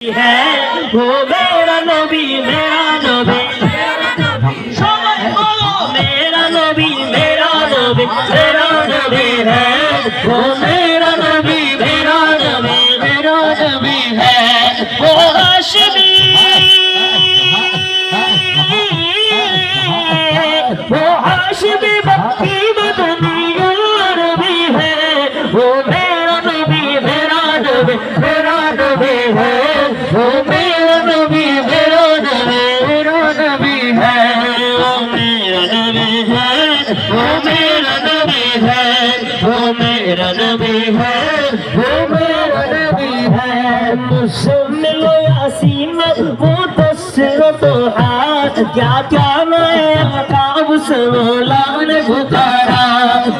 है वो मेरा नबी मेरा नबी समझ बोलो मेरा नबी मेरा नबी मेरा नबी है वो मेरा नबी मेरा नबी मेरा नबी है वो हाशमी वो हाशमी बक्की मदनी भी है वो मेरा नबी मेरा नबी मेरा नबी है میرا نبی ہے۔ میرا نبی ہے وہ میرا نبی ہے ہے ہے کیا کیا میں کام سے مولا نے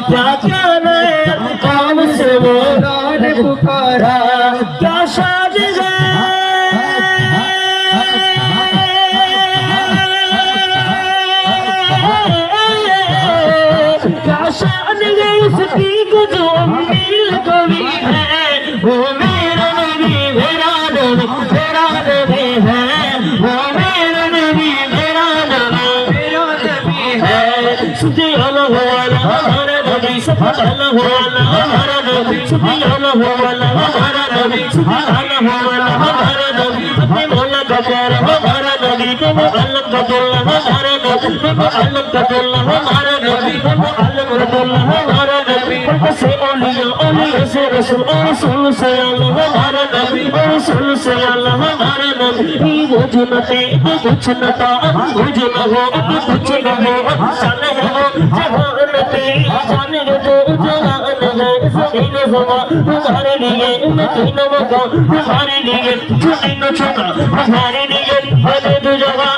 کیا کیا میں کام سے مولا نے مگر اس کی جو میل کبھی ہے وہ میرا نبی میرا نبی میرا نبی ہے وہ اللہ हमारा नबी से औलिया औलिया से रसूल और रसूल से अल्लाह हमारा नबी और रसूल से अल्लाह हमारा नबी वो जुनते तो कुछ न था कुछ न हो तो कुछ न हो सन है वो जहान पे जान जो जहान है सदीन समा तुम्हारे लिए मैं तीनों मका तुम्हारे लिए छुट्टी न छुटा तुम्हारे लिए हरे दो जगह तुम्हारे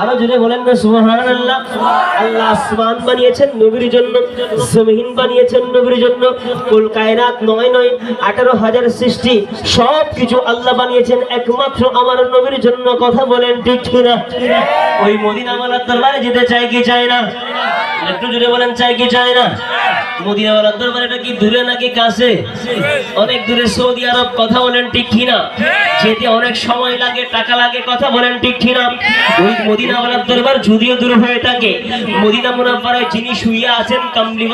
আরও জোরে বলেন না সুবহান আল্লাহ আল্লাহ আসমান বানিয়েছেন, নবীর জন্য। জমিন বানিয়েছেন, নবীর জন্য। কুল কায়নাত নয় নয়, আঠারো হাজার সৃষ্টি। সব কিছু আল্লাহ বানিয়েছেন, একমাত্র আমার নবীর জন্য। কথা বলেন ঠিক কিনা? ওই মদিনাওয়ালার দরবারে যেতে চাই কি চায় না? একটু জোরে বলেন চাই কি চায় না? মদিনাওয়ালার দরবারে এটা দূরে নাকি কাছে? অনেক দূরে সৌদি আরব কথা বলেন ঠিক কিনা? যেতে অনেক সময় লাগে, টাকা লাগে, কথা বলেন ঠিক কিনা? ওই মদিনাওয়ালার দরবার যদিও দূর হয়ে থাকে, মদিনা মুনাফারায় যিনি শুয়ে আছেন, কামলি